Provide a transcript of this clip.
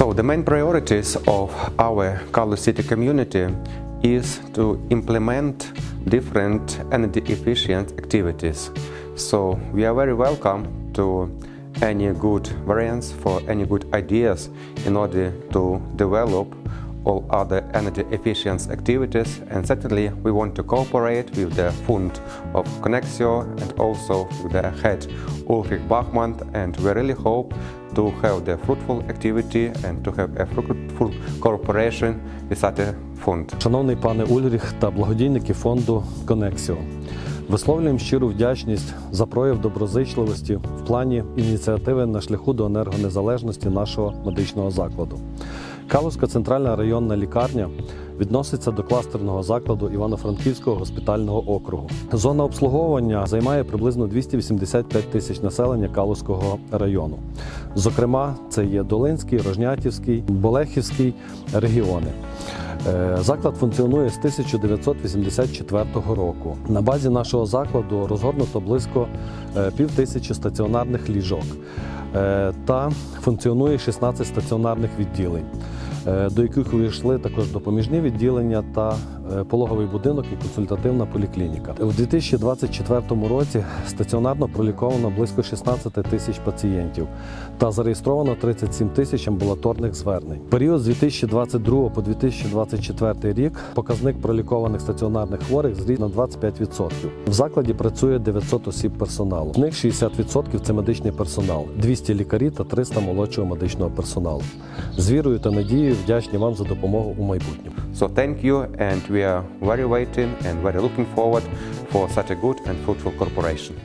So the main priorities of our Kalu City community is to implement different energy efficient activities. So we are very welcome to any good variants for any good ideas in order to develop all other energy efficient activities and certainly we want to cooperate with the fund of Connexio and also with the head Ulrich Bachmann and we really hope to have the fruitful activity and to have a fruitful cooperation with a fund. Шановний пане Ульріх та благодійники фонду Конексіо, висловлюємо щиру вдячність за прояв доброзичливості в плані ініціативи на шляху до енергонезалежності нашого медичного закладу. Калузька центральна районна лікарня відноситься до кластерного закладу Івано-Франківського госпітального округу. Зона обслуговування займає приблизно 285 тисяч населення Калузького району. Зокрема, це є Долинський, Рожнятівський, Болехівський регіони. Е, Заклад функціонує з 1984 року. На базі нашого закладу розгорнуто близько е, пів тисячі стаціонарних ліжок та функціонує 16 стаціонарних відділень, е, до яких увійшли також допоміжні відділення та е, пологовий будинок і консультативна поліклініка. У 2024 році стаціонарно проліковано близько 16 тисяч пацієнтів та зареєстровано 37 тисяч амбулаторних звернень. В період з 2022 по 2024 рік показник пролікованих стаціонарних хворих зріс на 25%. В закладі працює 900 осіб персоналу. З них 60% – це медичний персонал, 200 лікарі та 300 молодшого медичного персоналу. З вірою та надією вдячні вам за допомогу у майбутньому. So thank you and we are very waiting and very looking forward for such a good and fruitful cooperation.